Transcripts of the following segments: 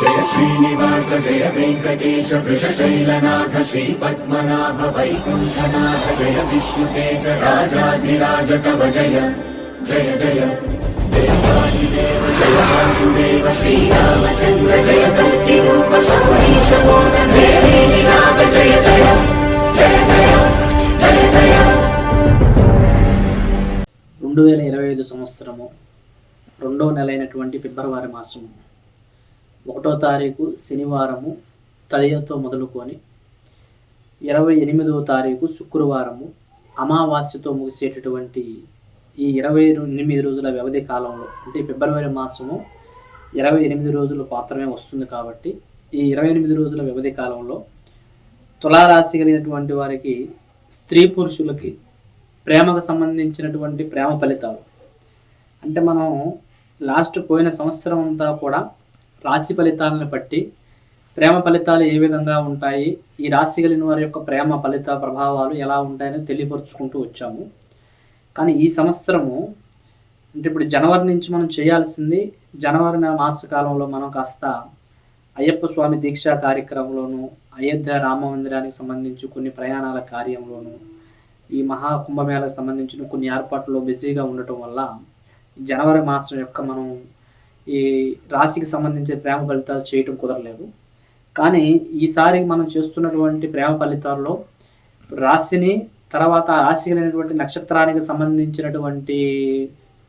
జయ శ్రీనివాస జయ వెంకటేశ వృషశైలనాథ శ్రీ పద్మనాభ వైకుంఠనాథ జయ విష్ణుతేజ రాజాధిరాజ కవ జయ జయ జయ. దేవాదిదేవ జయ వాసుదేవ శ్రీరామచంద్ర జయ కల్కి రూప సౌరీశ నాథ జయ జయ జయ జయ జయ జయ రెండు వేల ఇరవై ఐదు సంవత్సరము రెండవ నెల అయినటువంటి ఫిబ్రవరి మాసము. ఒకటో తారీఖు శనివారము తదియతో మొదలుకొని ఇరవై ఎనిమిదవ తారీఖు శుక్రవారము అమావాస్యతో ముగిసేటటువంటి ఈ ఇరవై ఎనిమిది రోజుల వ్యవధి కాలంలో అంటే ఫిబ్రవరి మాసము ఇరవై ఎనిమిది రోజులు మాత్రమే వస్తుంది కాబట్టి ఈ ఇరవై ఎనిమిది రోజుల వ్యవధి కాలంలో తులారాశి కలిగినటువంటి వారికి స్త్రీ పురుషులకి ప్రేమకు సంబంధించినటువంటి ప్రేమ ఫలితాలు. అంటే మనం లాస్ట్ పోయిన సంవత్సరం అంతా కూడా రాశి ఫలితాలను బట్టి ప్రేమ ఫలితాలు ఏ విధంగా ఉంటాయి ఈ రాశి కలిగిన వారి యొక్క ప్రేమ ఫలిత ప్రభావాలు ఎలా ఉంటాయని తెలియపరుచుకుంటూ వచ్చాము. కానీ ఈ సంవత్సరము అంటే ఇప్పుడు జనవరి నుంచి మనం చేయాల్సింది జనవరి మాసకాలంలో మనం కాస్త అయ్యప్ప స్వామి దీక్షా కార్యక్రమంలోను అయోధ్య రామ మందిరానికి సంబంధించి కొన్ని ప్రయాణాల కార్యంలోను ఈ మహా కుంభమేళకు సంబంధించిన కొన్ని ఏర్పాట్లలో బిజీగా ఉండటం వల్ల జనవరి మాసం యొక్క మనం ఈ రాశికి సంబంధించిన ప్రేమ ఫలితాలు చేయటం కుదరలేదు. కానీ ఈసారి మనం చేస్తున్నటువంటి ప్రేమ ఫలితాల్లో రాశిని తర్వాత ఆ రాశి అనేటువంటి నక్షత్రానికి సంబంధించినటువంటి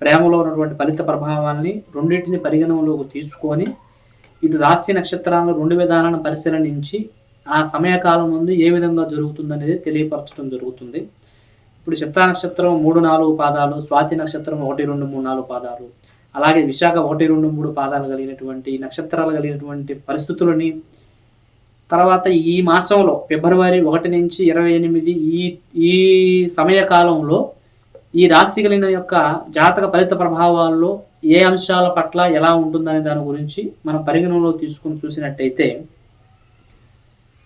ప్రేమలో ఉన్నటువంటి ఫలిత ప్రభావాన్ని రెండింటిని పరిగణనలోకి తీసుకొని ఇటు రాశి నక్షత్రాలను రెండు విధానాలను పరిశీలించి ఆ సమయకాలం ముందు ఏ విధంగా జరుగుతుందనేది తెలియపరచడం జరుగుతుంది. ఇప్పుడు చిత్తా నక్షత్రం మూడు నాలుగు పాదాలు స్వాతి నక్షత్రం ఒకటి రెండు మూడు నాలుగు పాదాలు. అలాగే విశాఖ ఒకటి రెండు మూడు పాదాలు కలిగినటువంటి నక్షత్రాలు కలిగినటువంటి పరిస్థితులని తర్వాత ఈ మాసంలో ఫిబ్రవరి ఒకటి నుంచి ఇరవై ఎనిమిది ఈ ఈ సమయకాలంలో ఈ రాశి కలిగిన యొక్క జాతక ఫలిత ప్రభావాల్లో ఏ అంశాల పట్ల ఎలా ఉంటుందనే దాని గురించి మనం పరిగణనలో తీసుకుని చూసినట్టయితే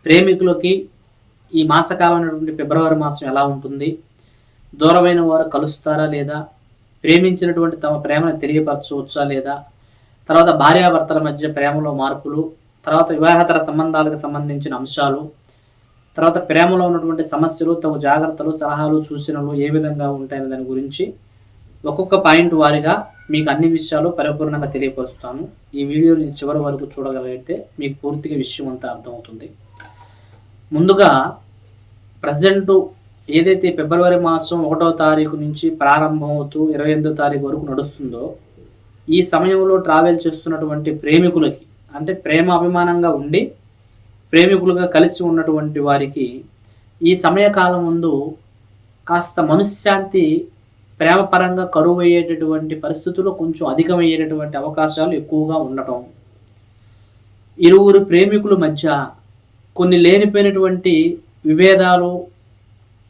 ప్రేమికులకి ఈ మాసకాలం అనేటువంటి ఫిబ్రవరి మాసం ఎలా ఉంటుంది? దూరమైన వారు కలుస్తారా లేదా? ప్రేమించినటువంటి తమ ప్రేమను తెలియపరచవచ్చా లేదా? తర్వాత భార్యాభర్తల మధ్య ప్రేమలో మార్పులు తర్వాత వివాహతర సంబంధాలకు సంబంధించిన అంశాలు తర్వాత ప్రేమలో ఉన్నటువంటి సమస్యలు తమ జాగ్రత్తలు సలహాలు సూచనలు ఏ విధంగా ఉంటాయనే దాని గురించి ఒక్కొక్క పాయింట్ వారిగా మీకు అన్ని విషయాలు పరిపూర్ణంగా తెలియపరుస్తాను. ఈ వీడియోని చివరి వరకు చూడగలిగితే మీకు పూర్తిగా విషయం అంతా అర్థమవుతుంది. ముందుగా ప్రజెంటు ఏదైతే ఫిబ్రవరి మాసం ఒకటో తారీఖు నుంచి ప్రారంభమవుతూ ఇరవై ఎనిమిదో తారీఖు వరకు నడుస్తుందో ఈ సమయంలో ట్రావెల్ చేస్తున్నటువంటి ప్రేమికులకి అంటే ప్రేమ అభిమానంగా ఉండి ప్రేమికులుగా కలిసి ఉన్నటువంటి వారికి ఈ సమయకాలం ముందు కాస్త మనశ్శాంతి ప్రేమపరంగా కరువు అయ్యేటటువంటి పరిస్థితుల్లో కొంచెం అధికమయ్యేటటువంటి అవకాశాలు ఎక్కువగా ఉండటం. ఇరువురు ప్రేమికుల మధ్య కొన్ని లేనిపోయినటువంటి విభేదాలు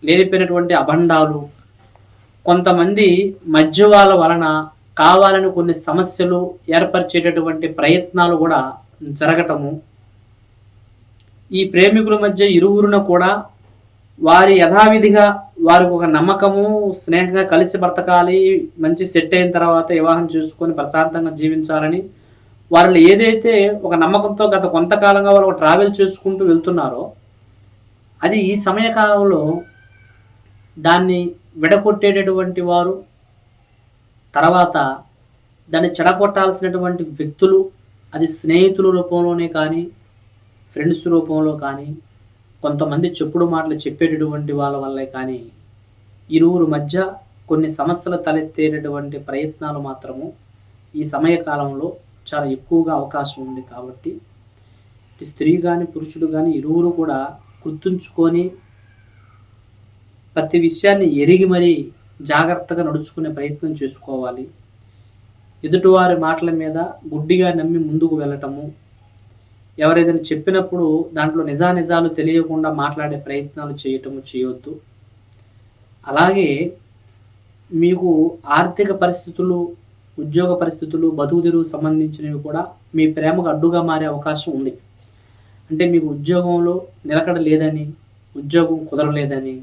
లేనిపోయినటువంటి అభండాలు. కొంతమంది మధ్యవాళ్ళ వలన కావాలని కొన్ని సమస్యలు ఏర్పరిచేటటువంటి ప్రయత్నాలు కూడా జరగటము. ఈ ప్రేమికుల మధ్య ఇరువురున కూడా వారి యథావిధిగా వారికి ఒక నమ్మకము స్నేహంగా కలిసి బ్రతకాలి మంచి సెట్ అయిన తర్వాత వివాహం చేసుకొని ప్రశాంతంగా జీవించాలని వాళ్ళు ఏదైతే ఒక నమ్మకంతో గత కొంతకాలంగా వాళ్ళు ట్రావెల్ చేసుకుంటూ వెళ్తున్నారో అది ఈ సమయకాలంలో దాన్ని విడగొట్టేటటువంటి వారు తర్వాత దాన్ని చెడగొట్టాల్సినటువంటి వ్యక్తులు అది స్నేహితుల రూపంలోనే కానీ ఫ్రెండ్స్ రూపంలో కానీ కొంతమంది చెప్పుడు మాటలు చెప్పేటటువంటి వాళ్ళ వల్లే కానీ ఇరువురు మధ్య కొన్ని సమస్యలు తలెత్తేటటువంటి ప్రయత్నాలు మాత్రము ఈ సమయకాలంలో చాలా ఎక్కువగా అవకాశం ఉంది కాబట్టి స్త్రీ కానీ పురుషుడు కానీ ఇరువురు కూడా గుర్తుంచుకొని ప్రతి విషయాన్ని ఎరిగి మరీ జాగ్రత్తగా నడుచుకునే ప్రయత్నం చేసుకోవాలి. ఎదుటివారి మాటల మీద గుడ్డిగా నమ్మి ముందుకు వెళ్ళటము ఎవరైనా చెప్పినప్పుడు దాంట్లో నిజానిజాలు తెలియకుండా మాట్లాడే ప్రయత్నాలు చేయటము చేయొద్దు. అలాగే మీకు ఆర్థిక పరిస్థితులు ఉద్యోగ పరిస్థితులు బతుకుదిరువు సంబంధించినవి కూడా మీ ప్రేమకు అడ్డుగా మారే అవకాశం ఉంది. అంటే మీకు ఉద్యోగంలో నిలకడ లేదని ఉద్యోగం కుదరలేదని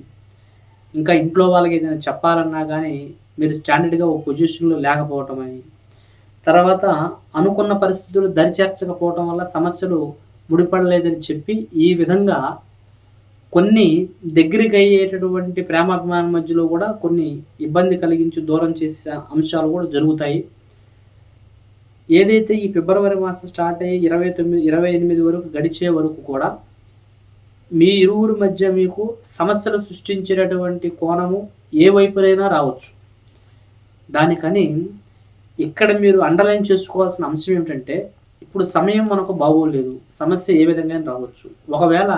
ఇంకా ఇంట్లో వాళ్ళకి ఏదైనా చెప్పాలన్నా కానీ మీరు స్టాండర్డ్గా ఒక పొజిషన్లో లేకపోవటం అని. తర్వాత అనుకున్న పరిస్థితులు దరిచేర్చకపోవటం వల్ల సమస్యలు ముడిపడలేదని చెప్పి ఈ విధంగా కొన్ని దగ్గరికి అయ్యేటటువంటి ప్రేమాభిమానం మధ్యలో కూడా కొన్ని ఇబ్బంది కలిగించి దూరం చేసే అంశాలు కూడా జరుగుతాయి. ఏదైతే ఈ ఫిబ్రవరి మాసం స్టార్ట్ అయ్యి ఇరవై తొమ్మిది ఇరవై ఎనిమిది వరకు గడిచే వరకు కూడా మీ ఇరువురి మధ్య మీకు సమస్యలు సృష్టించేటటువంటి కోణము ఏ వైపునైనా రావచ్చు. దానికని ఇక్కడ మీరు అండర్లైన్ చేసుకోవాల్సిన అంశం ఏమిటంటే ఇప్పుడు సమయం మనకు బాగోలేదు. సమస్య ఏ విధంగా రావచ్చు. ఒకవేళ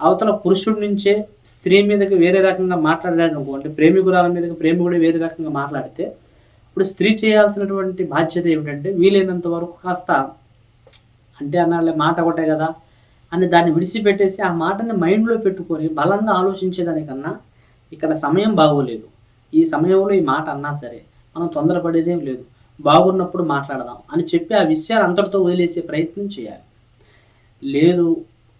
అవతల పురుషుడి నుంచే స్త్రీ మీదకి వేరే రకంగా మాట్లాడాడు అనుకోండి ప్రేమికురాల మీదకి ప్రేమికుడు వేరే రకంగా మాట్లాడితే ఇప్పుడు స్త్రీ చేయాల్సినటువంటి బాధ్యత ఏమిటంటే వీలైనంత వరకు కాస్త అంటే అన్నాళ్ళే మాట ఒకటే కదా అని దాన్ని విడిచిపెట్టేసి ఆ మాటని మైండ్లో పెట్టుకొని బలంగా ఆలోచించేదానికన్నా ఇక్కడ సమయం బాగోలేదు. ఈ సమయంలో ఈ మాట అన్నా సరే మనం తొందరపడేదేం లేదు. బాగున్నప్పుడు మాట్లాడదాం అని చెప్పి ఆ విషయాలు అంతటితో వదిలేసే ప్రయత్నం చేయాలి. లేదు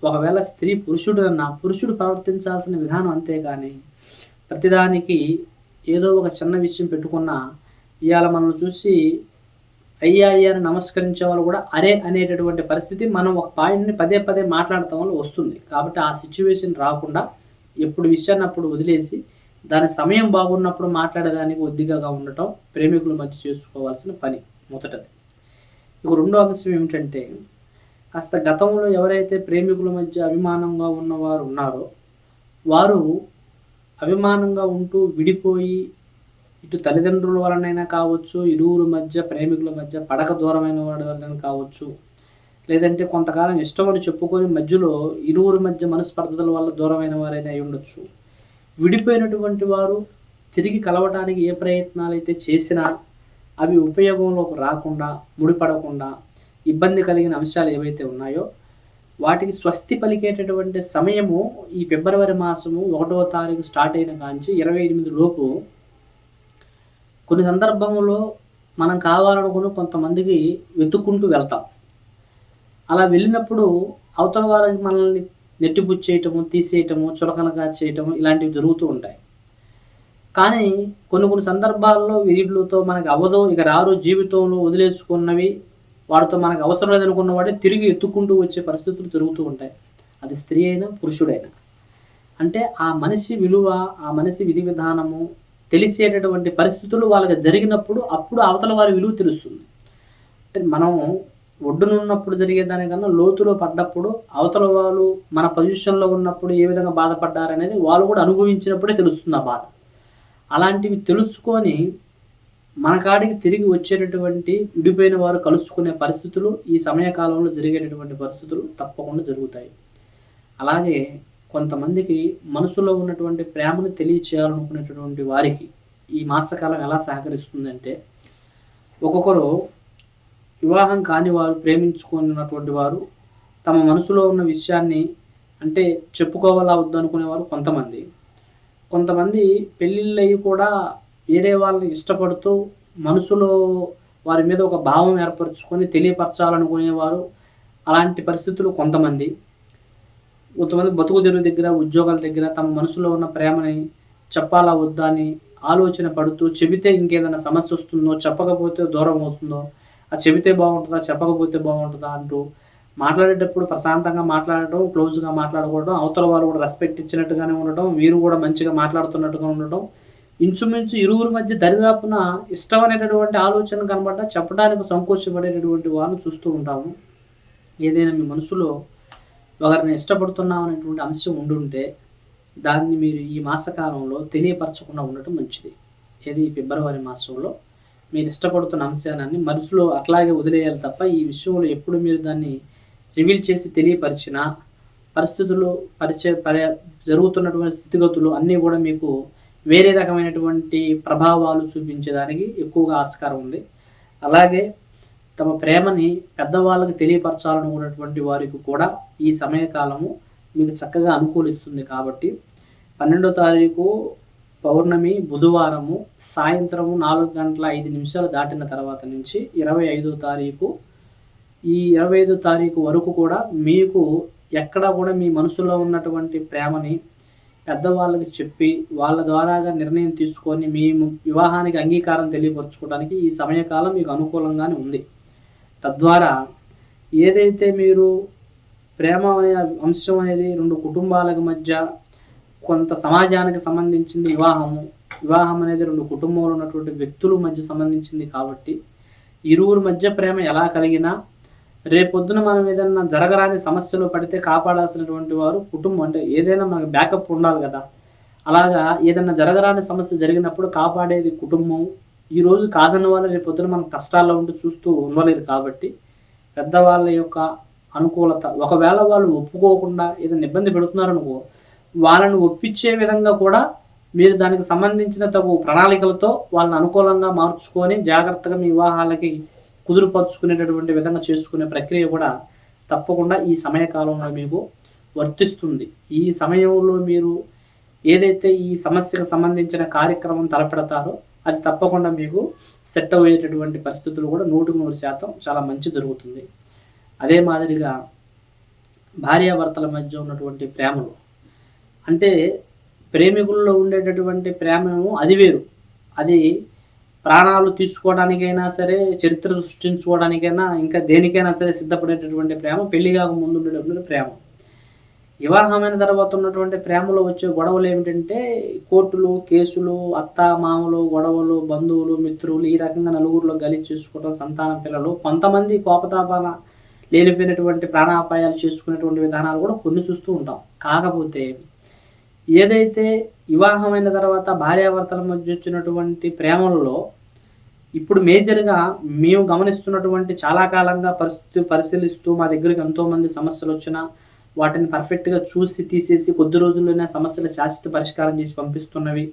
ఒకవేళ స్త్రీ పురుషుడు అన్నా పురుషుడు ప్రవర్తించాల్సిన విధానం అంతేగాని ప్రతిదానికి ఏదో ఒక చిన్న విషయం పెట్టుకున్న ఇవాళ మనం చూసి అయ్యా అయ్యా అని నమస్కరించే వాళ్ళు కూడా అరే అనేటటువంటి పరిస్థితి మనం ఒక పాయింట్ని పదే పదే మాట్లాడటం వల్ల వస్తుంది. కాబట్టి ఆ సిచ్యువేషన్ రాకుండా ఎప్పుడు విషయాన్ని అప్పుడు వదిలేసి దాని సమయం బాగున్నప్పుడు మాట్లాడడానికి ఒద్దిగా ఉండటం ప్రేమికుల మధ్య చేసుకోవాల్సిన పని మొదటది. ఇక రెండో అంశం ఏమిటంటే కాస్త గతంలో ఎవరైతే ప్రేమికుల మధ్య అభిమానంగా ఉన్నవారు ఉన్నారో వారు అభిమానంగా ఉంటూ విడిపోయి ఇటు తల్లిదండ్రుల వలనైనా కావచ్చు ఇరువుల మధ్య ప్రేమికుల మధ్య పడక దూరమైన వాడి వలన కావచ్చు. లేదంటే కొంతకాలం ఇష్టం అని చెప్పుకొని మధ్యలో ఇరువురి మధ్య మనస్పర్ధల వల్ల దూరమైన వారైనా అయి ఉండొచ్చు. విడిపోయినటువంటి వారు తిరిగి కలవటానికి ఏ ప్రయత్నాలు అయితే చేసినా అవి ఉపయోగంలోకి రాకుండా ముడిపడకుండా ఇబ్బంది కలిగిన అంశాలు ఏవైతే ఉన్నాయో వాటికి స్వస్తి పలికేటటువంటి సమయము ఈ ఫిబ్రవరి మాసము ఒకటో తారీఖు స్టార్ట్ అయిన కాంచి ఇరవై ఎనిమిది లోపు కొన్ని సందర్భంలో మనం కావాలనుకుని కొంతమందికి వెతుక్కుంటూ వెళ్తాం. అలా వెళ్ళినప్పుడు అవతల వారికి మనల్ని నెట్టిపుచ్చేయటము తీసేయటము చులకనగా చేయటము ఇలాంటివి జరుగుతూ ఉంటాయి. కానీ కొన్ని కొన్ని సందర్భాల్లో వీటితో మనకి అవ్వదు. ఇక రారు జీవితంలో వదిలేసుకున్నవి వాడితో మనకు అవసరం లేదనుకున్న వాడే తిరిగి ఎత్తుకుంటూ వచ్చే పరిస్థితులు జరుగుతూ ఉంటాయి. అది స్త్రీ అయినా పురుషుడైనా. అంటే ఆ మనిషి విలువ ఆ మనిషి విధి విధానము తెలిసేటటువంటి పరిస్థితులు వాళ్ళకి జరిగినప్పుడు అప్పుడు అవతల వారి విలువ తెలుస్తుంది. అంటే మనం ఒడ్డునున్నప్పుడు జరిగేదానికన్నా లోతులో పడ్డప్పుడు అవతల వాళ్ళు మన పొజిషన్లో ఉన్నప్పుడు ఏ విధంగా బాధపడ్డారనేది వాళ్ళు కూడా అనుభవించినప్పుడే తెలుస్తుంది ఆ బాధ. అలాంటివి తెలుసుకొని మన కాడికి తిరిగి వచ్చేటటువంటి విడిపోయిన వారు కలుసుకునే పరిస్థితులు ఈ సమయకాలంలో జరిగేటటువంటి పరిస్థితులు తప్పకుండా జరుగుతాయి. అలాగే కొంతమందికి మనసులో ఉన్నటువంటి ప్రేమను తెలియచేయాలనుకునేటటువంటి వారికి ఈ మాసకాలం ఎలా సహకరిస్తుందంటే ఒక్కొక్కరు వివాహం కాని వారు ప్రేమించుకున్నటువంటి వారు తమ మనసులో ఉన్న విషయాన్ని అంటే చెప్పుకోవాలా వద్దనుకునేవారు కొంతమంది. కొంతమంది పెళ్ళిళ్ళయి కూడా వేరే వాళ్ళని ఇష్టపడుతూ మనసులో వారి మీద ఒక భావం ఏర్పరచుకొని తెలియపరచాలనుకునేవారు. అలాంటి పరిస్థితులు కొంతమంది. కొంతమంది బతుకు తెరువు దగ్గర ఉద్యోగాల దగ్గర తమ మనసులో ఉన్న ప్రేమని చెప్పాలా వద్దా అని ఆలోచన పడుతూ చెబితే ఇంకేదైనా సమస్య వస్తుందో చెప్పకపోతే దూరం అవుతుందో అది చెబితే బాగుంటుందా చెప్పకపోతే బాగుంటుందా అంటూ మాట్లాడేటప్పుడు ప్రశాంతంగా మాట్లాడటం క్లోజ్గా మాట్లాడుకోవడం అవతల వాళ్ళు కూడా రెస్పెక్ట్ ఇచ్చినట్టుగానే ఉండటం వీరు కూడా మంచిగా మాట్లాడుతున్నట్టుగా ఉండటం ఇంచుమించు ఇరువురి మధ్య దరిదాపున ఇష్టం అనేటటువంటి ఆలోచన కనబడ్డా చెప్పడానికి సంకోచపడేటటువంటి వాళ్ళని చూస్తూ ఉంటాము. ఏదైనా మీ మనసులో ఒకరిని ఇష్టపడుతున్నాం అనేటువంటి అంశం ఉండుంటే దాన్ని మీరు ఈ మాసకాలంలో తెలియపరచకుండా ఉండటం మంచిది. ఏది ఫిబ్రవరి మాసంలో మీరు ఇష్టపడుతున్న అంశాన్ని మనసులో అట్లాగే వదిలేయాలి తప్ప ఈ విషయంలో ఎప్పుడు మీరు దాన్ని రివీల్ చేసి తెలియపరిచిన పరిస్థితులు పరిచయ పరి జరుగుతున్నటువంటి స్థితిగతులు అన్నీ కూడా మీకు వేరే రకమైనటువంటి ప్రభావాలు చూపించేదానికి ఎక్కువగా ఆస్కారం ఉంది. అలాగే తమ ప్రేమని పెద్దవాళ్ళకి తెలియపరచాలనుకున్నటువంటి వారికి కూడా ఈ సమయకాలము మీకు చక్కగా అనుకూలిస్తుంది కాబట్టి పన్నెండో తారీఖు పౌర్ణమి బుధవారము సాయంత్రము నాలుగు గంటల ఐదు నిమిషాలు దాటిన తర్వాత నుంచి ఇరవై ఐదో తారీఖు. ఈ ఇరవై ఐదో తారీఖు వరకు కూడా మీకు ఎక్కడ కూడా మీ మనసులో ఉన్నటువంటి ప్రేమని పెద్దవాళ్ళకి చెప్పి వాళ్ళ ద్వారాగా నిర్ణయం తీసుకొని మీ వివాహానికి అంగీకారం తెలియపరచుకోవడానికి ఈ సమయకాలం మీకు అనుకూలంగానే ఉంది. తద్వారా ఏదైతే మీరు ప్రేమ అనే అంశం అనేది రెండు కుటుంబాలకు మధ్య కొంత సమాజానికి సంబంధించింది వివాహము వివాహం అనేది రెండు కుటుంబంలో ఉన్నటువంటి వ్యక్తుల మధ్య సంబంధించింది కాబట్టి ఇరువురి మధ్య ప్రేమ ఎలా కలిగినా రేపొద్దున మనం ఏదైనా జరగరాని సమస్యలు పడితే కాపాడాల్సినటువంటి వారు కుటుంబం. అంటే ఏదైనా మనకు బ్యాకప్ ఉండాలి కదా. అలాగా ఏదైనా జరగరాని సమస్య జరిగినప్పుడు కాపాడేది కుటుంబం ఈ రోజు కాదన్న వాళ్ళు రేపు పొద్దున మనం కష్టాల్లో ఉంటూ చూస్తూ ఉండలేరు కాబట్టి పెద్దవాళ్ళ యొక్క అనుకూలత. ఒకవేళ వాళ్ళు ఒప్పుకోకుండా ఏదైనా ఇబ్బంది పెడుతున్నారనుకో వాళ్ళని ఒప్పించే విధంగా కూడా మీరు దానికి సంబంధించిన తగు ప్రణాళికలతో వాళ్ళని అనుకూలంగా మార్చుకొని జాగ్రత్తగా మీ వివాహాలకి కుదురుపరుచుకునేటటువంటి విధంగా చేసుకునే ప్రక్రియ కూడా తప్పకుండా ఈ సమయకాలంలో మీకు వర్తిస్తుంది. ఈ సమయంలో మీరు ఏదైతే ఈ సమస్యకు సంబంధించిన కార్యక్రమం తలపెడతారో అది తప్పకుండా మీకు సెట్ అయ్యేటటువంటి పరిస్థితులు కూడా నూటికి నూరు శాతం చాలా మంచి జరుగుతుంది. అదే మాదిరిగా భార్యాభర్తల మధ్య ఉన్నటువంటి ప్రేమలు. అంటే ప్రేమికుల్లో ఉండేటటువంటి ప్రేమము అది వేరు. అది ప్రాణాలు తీసుకోవడానికైనా సరే చరిత్ర సృష్టించుకోవడానికైనా ఇంకా దేనికైనా సరే సిద్ధపడేటటువంటి ప్రేమ పెళ్ళి కాక ముందు ఉండేటటువంటి ప్రేమ. వివాహమైన తర్వాత ఉన్నటువంటి ప్రేమలో వచ్చే గొడవలు ఏమిటంటే కోర్టులు కేసులు అత్త మామలు గొడవలు బంధువులు మిత్రులు ఈ రకంగా నలుగురిలో గలి చేసుకోవడం సంతాన పిల్లలు కొంతమంది కోపతాపాన లేనిపోయినటువంటి ప్రాణాపాయాలు చేసుకునేటువంటి విధానాలు కూడా కొన్ని చూస్తూ ఉంటాం. కాకపోతే ఏదైతే వివాహమైన తర్వాత భార్యాభర్తల మధ్య వచ్చినటువంటి ప్రేమలలో ఇప్పుడు మేజర్గా మేము గమనిస్తున్నటువంటి చాలా కాలంగా పరిస్థితి పరిశీలిస్తూ మా దగ్గరికి ఎంతోమంది సమస్యలు వచ్చినా వాటిని పర్ఫెక్ట్గా చూసి తీసేసి కొద్ది రోజుల్లోనే సమస్యల శాశ్వత పరిష్కారం చేసి పంపిస్తున్నవి.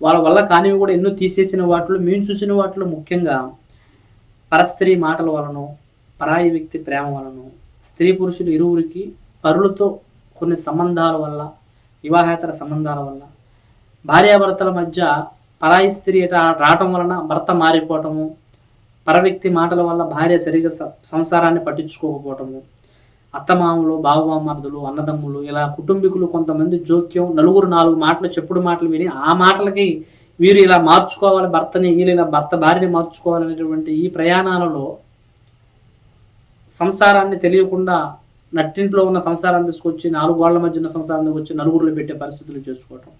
వాళ్ళ వల్ల కానివి కూడా ఎన్నో తీసేసిన వాటిలో మేము చూసిన వాటిలో ముఖ్యంగా పరస్త్రీ మాటల వలన పరాయి వ్యక్తి ప్రేమ వలన స్త్రీ పురుషులు ఇరువురికి పరులతో కొన్ని సంబంధాల వల్ల వివాహేతర సంబంధాల వల్ల భార్యాభర్తల మధ్య పరాయి స్త్రీ రావటం వలన భర్త మారిపోవటము పరవ్యక్తి మాటల వల్ల భార్య సరిగ్గా సంసారాన్ని పట్టించుకోకపోవటము అత్తమామలు బావబామర్దులు అన్నదమ్ములు ఇలా కుటుంబీకులు కొంతమంది జోక్యం నలుగురు నాలుగు మాటలు చెప్పుడు మాటలు విని ఆ మాటలకి వీరు ఇలా మార్చుకోవాలి భర్తని వీళ్ళు ఇలా భర్త భార్యని మార్చుకోవాలనేటువంటి ఈ ప్రయాణాలలో సంసారాన్ని తెలియకుండా నట్టింట్లో ఉన్న సంసారాన్ని తీసుకొచ్చి నాలుగు వాళ్ళ మధ్య ఉన్న సంసారాన్ని వచ్చి నలుగురిలో పెట్టే పరిస్థితులు చేసుకోవటం.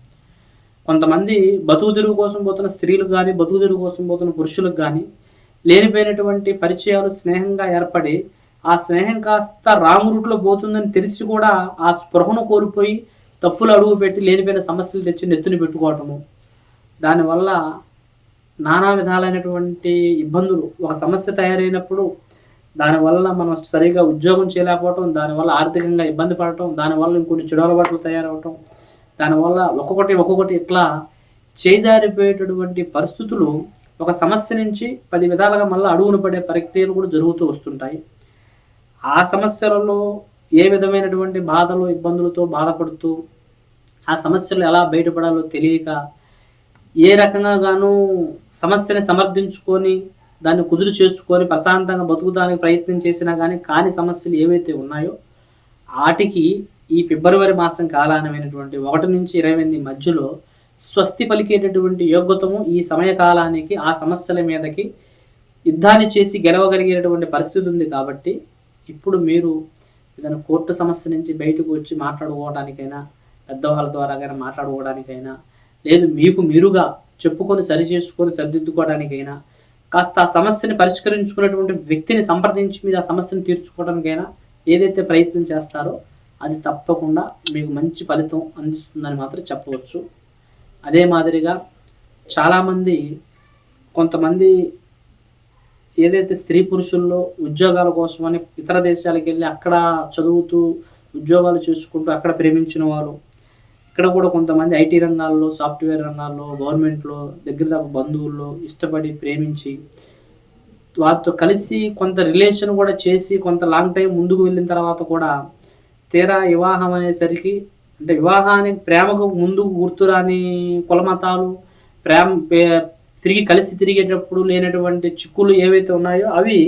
కొంతమంది బతుకు తెరుగు కోసం పోతున్న స్త్రీలకు కానీ బతుకు తెరుగు కోసం పోతున్న పురుషులకు కానీ లేనిపోయినటువంటి పరిచయాలు స్నేహంగా ఏర్పడి ఆ స్నేహం కాస్త రాంగ్ రూట్లో పోతుందని తెలిసి కూడా ఆ స్పృహను కోల్పోయి తప్పులు అడుగు పెట్టి లేనిపోయిన సమస్యలు తెచ్చి నెత్తుని పెట్టుకోవటము. దానివల్ల నానా విధాలైనటువంటి ఇబ్బందులు ఒక సమస్య తయారైనప్పుడు దానివల్ల మనం సరిగా ఉద్యోగం చేయలేకపోవటం దానివల్ల ఆర్థికంగా ఇబ్బంది పడటం దానివల్ల ఇంకొన్ని చెడు అలవాట్లు తయారవటం దానివల్ల ఒక్కొక్కటి ఒక్కొక్కటి ఇట్లా చేజారిపోయేటటువంటి పరిస్థితులు ఒక సమస్య నుంచి పది విధాలుగా మళ్ళీ అడుగును పడే ప్రక్రియలు కూడా జరుగుతూ వస్తుంటాయి. ఆ సమస్యలలో ఏ విధమైనటువంటి బాధలు ఇబ్బందులతో బాధపడుతూ ఆ సమస్యలు ఎలా బయటపడాలో తెలియక ఏ రకంగా గాను సమస్యని సమర్థించుకొని దాన్ని కుదురు చేసుకొని ప్రశాంతంగా బతుకుతానికి ప్రయత్నం చేసినా కానీ కాని సమస్యలు ఏవైతే ఉన్నాయో వాటికి ఈ ఫిబ్రవరి మాసం కాలానమైనటువంటి ఒకటి నుంచి ఇరవై ఎనిమిది మధ్యలో స్వస్తి పలికేటటువంటి యోగ్యతము ఈ సమయకాలానికి ఆ సమస్యల మీదకి యుద్ధాన్ని చేసి గెలవగలిగేటటువంటి పరిస్థితి ఉంది కాబట్టి ఇప్పుడు మీరు ఏదైనా కోర్టు సమస్య నుంచి బయటకు వచ్చి మాట్లాడుకోవడానికైనా పెద్దవాళ్ళ ద్వారా కానీ మాట్లాడుకోవడానికైనా లేదు మీకు మీరుగా చెప్పుకొని సరి చేసుకొని సరిదిద్దుకోవడానికైనా కాస్త ఆ సమస్యని పరిష్కరించుకున్నటువంటి వ్యక్తిని సంప్రదించి మీరు ఆ సమస్యను తీర్చుకోవడానికైనా ఏదైతే ప్రయత్నం చేస్తారో అది తప్పకుండా మీకు మంచి ఫలితం అందిస్తుందని మాత్రం చెప్పవచ్చు. అదే మాదిరిగా చాలామంది కొంతమంది ఏదైతే స్త్రీ పురుషుల్లో ఉద్యోగాల కోసమని ఇతర దేశాలకు వెళ్ళి అక్కడ చదువుతూ ఉద్యోగాలు చేసుకుంటూ అక్కడ ప్రేమించిన వారు ఇక్కడ కూడా కొంతమంది ఐటీ రంగాల్లో సాఫ్ట్వేర్ రంగాల్లో గవర్నమెంట్లో దగ్గర దగ్గర బంధువుల్లో ఇష్టపడి ప్రేమించి వారితో కలిసి కొంత రిలేషన్ కూడా చేసి కొంత లాంగ్ టైం ముందుకు వెళ్ళిన తర్వాత కూడా తీరా వివాహం అనేసరికి అంటే వివాహానికి ప్రేమకు ముందుకు గుర్తురాని కులమతాలు ప్రేమ పే- తిరిగి కలిసి తిరిగేటప్పుడు లేనటువంటి చిక్కులు ఏవైతే ఉన్నాయో అవి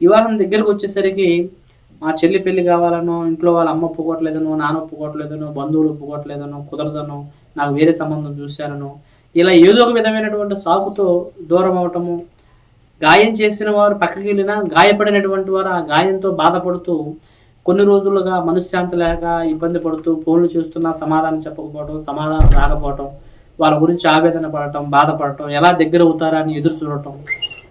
వివాహం దగ్గరకు వచ్చేసరికి మా చెల్లి పెళ్ళి కావాలనో ఇంట్లో వాళ్ళ అమ్మ ఒప్పుకోవట్లేదనో నాన్న ఒప్పుకోవట్లేదనో బంధువులు ఒప్పుకోవట్లేదనో కుదరదనో నాకు వేరే సంబంధం చూశారనో ఇలా ఏదో ఒక విధమైనటువంటి సాకుతో దూరం అవటము గాయం చేసిన వారు పక్కకి వెళ్ళినా గాయపడినటువంటి వారు ఆ గాయంతో బాధపడుతూ కొన్ని రోజులుగా మనశ్శాంతి లేక ఇబ్బంది పడుతూ ఫోన్లు చూస్తున్నా సమాధానం చెప్పకపోవడం సమాధానం రాకపోవటం వాళ్ళ గురించి ఆవేదన పడటం బాధపడటం ఎలా దగ్గర అవుతారా అని ఎదురు చూడటం.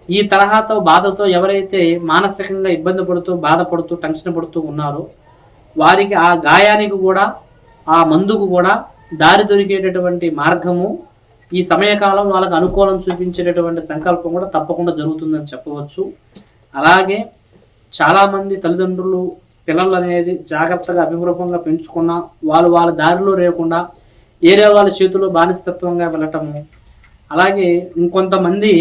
ఈ తరహాతో బాధతో ఎవరైతే మానసికంగా ఇబ్బంది పడుతూ బాధపడుతూ టెన్షన్ పడుతూ ఉన్నారో వారికి ఆ గాయానికి కూడా ఆ మందుకు కూడా దారి దొరికేటటువంటి మార్గము ఈ సమయకాలం వాళ్ళకు అనుకూలం చూపించేటటువంటి సంకల్పం కూడా తప్పకుండా జరుగుతుందని చెప్పవచ్చు. అలాగే చాలామంది తల్లిదండ్రులు పిల్లలు అనేది జాగ్రత్తగా అభివృద్ధంగా పెంచుకున్న వాళ్ళు వాళ్ళ దారిలో లేకుండా ఏరే వాళ్ళ చేతిలో బానిసత్వంగా వెళ్ళటము. అలాగే ఇంకొంతమంది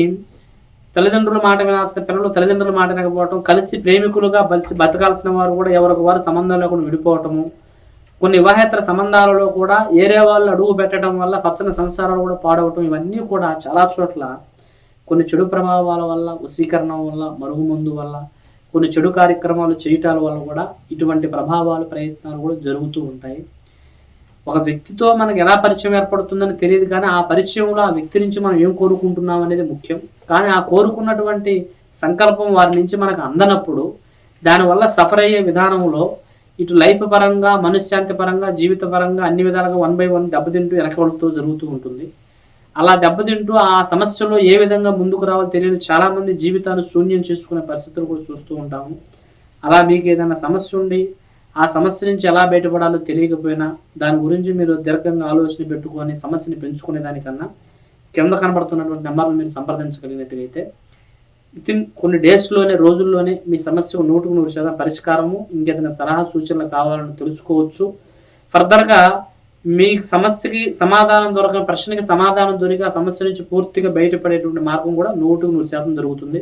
తల్లిదండ్రుల మాట వినాల్సిన పిల్లలు తల్లిదండ్రుల మాట వినకపోవటం కలిసి ప్రేమికులుగా బలిసి బతకాల్సిన వారు కూడా ఎవరికి వారు సంబంధం లేకుండా విడిపోవటము. కొన్ని వివాహేతర సంబంధాలలో కూడా ఏరే వాళ్ళు అడుగు పెట్టడం వల్ల పచ్చని సంసారాలు కూడా పాడవటం ఇవన్నీ కూడా చాలా చోట్ల కొన్ని చెడు ప్రభావాల వల్ల వశీకరణం వల్ల మరుగుమందు వల్ల కొన్ని చెడు కార్యక్రమాలు చేయటాల వల్ల కూడా ఇటువంటి ప్రభావాలు ప్రయత్నాలు కూడా జరుగుతూ ఉంటాయి. ఒక వ్యక్తితో మనకు ఎలా పరిచయం ఏర్పడుతుందని తెలియదు కానీ ఆ పరిచయంలో ఆ వ్యక్తి నుంచి మనం ఏం కోరుకుంటున్నాం అనేది ముఖ్యం. కానీ ఆ కోరుకున్నటువంటి సంకల్పం వారి నుంచి మనకు అందనప్పుడు దానివల్ల సఫర్ అయ్యే విధానంలో ఇటు లైఫ్ పరంగా మనశ్శాంతి పరంగా జీవిత పరంగా అన్ని విధాలుగా వన్ బై వన్ దెబ్బతింటూ వెనకబడుతూ జరుగుతూ ఉంటుంది. అలా దెబ్బతింటూ ఆ సమస్యలో ఏ విధంగా ముందుకు రావాలో తెలియని చాలామంది జీవితాన్ని శూన్యం చేసుకునే పరిస్థితులు కూడా చూస్తూ ఉంటాము. అలా మీకు ఏదైనా సమస్య ఉండి ఆ సమస్య నుంచి ఎలా బయటపడాలో తెలియకపోయినా దాని గురించి మీరు దీర్ఘంగా ఆలోచన పెట్టుకొని సమస్యని పెంచుకునే దానికన్నా కింద కనబడుతున్నటువంటి నెంబర్ను మీరు సంప్రదించగలిగినట్లయితే ఇన్ కొన్ని డేస్లోనే రోజుల్లోనే మీ సమస్యకు నూటుకు నూరు శాతం పరిష్కారము. ఇంకేదైనా సలహా సూచనలు కావాలని తెలుసుకోవచ్చు. ఫర్దర్గా మీ సమస్యకి సమాధానం దొరకని ప్రశ్నకి సమాధానం దొరికి ఆ సమస్య నుంచి పూర్తిగా బయటపడేటువంటి మార్గం కూడా నూటుకు నూరు శాతం దొరుకుతుంది.